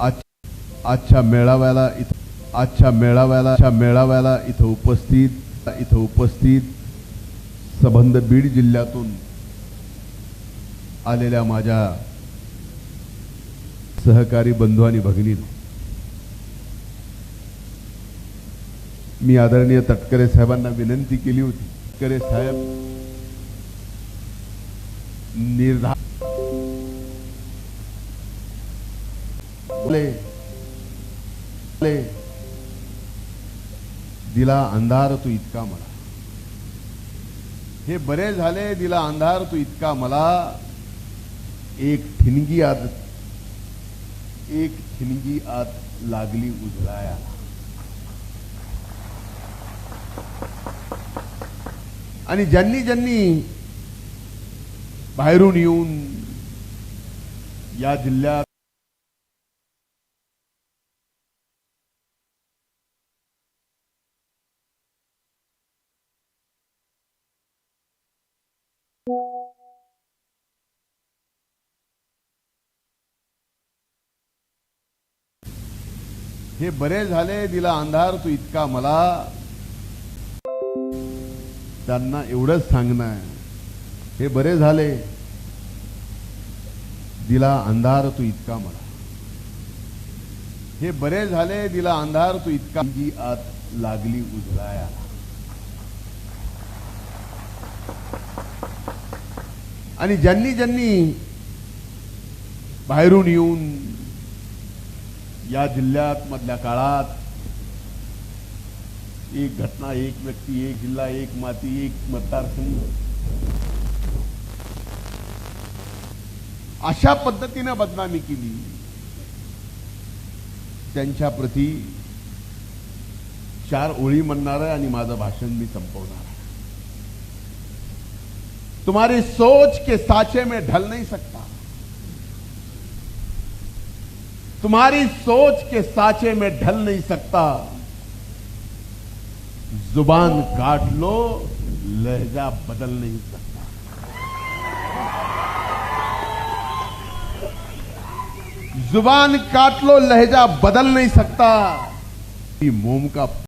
आज आजच्या मेळाव्याला इथं आजच्या मेळाव्याला आजच्या मेळाव्याला इथं उपस्थित इथं उपस्थित सबंध बीड जिल्ह्यातून आलेल्या माझ्या सहकारी बंधू आणि भगिनींनो मी आदरणीय तटकरे साहेबांना विनंती केली होती. तटकरे साहेब निर्धार बोले. बोले, दिला अंधार तू इतका मला. हे बरे झाले दिला अंधार तू इतका मला. एक ठिणगी आत एक ठिणगी आत लागली उजळाया आणि ज्यांनी ज्यांनी बाहेरून येऊन या जिल्ह्यात हे बरे झाले दिला अंधार तू इतका मला. त्यांना एवढंच सांगणं आहे. हे बरे झाले दिला अंधार तू इतका मला. हे बरे झाले दिला अंधार तू इतका. जी आत लागली उजळायाला आणि ज्यांनी ज्यांनी बाहेरून येऊन या जिल्ह्यात मधल्या काळात एक घटना एक व्यक्ती एक जिल्हा एक माती एक मतदारसंघ अशा पद्धतीनं बदनामी केली. त्यांच्या प्रती चार ओळी म्हणणार आहे आणि माझं भाषण मी संपवणार आहे. तुम्हारी सोच के साचे में ढल नहीं सकता। तुम्हारी सोच के साचे में ढल नहीं सकता। ज़ुबान काट लो, लहजा बदल नहीं सकता। ज़ुबान काट लो, लहजा बदल नहीं सकता। मोम का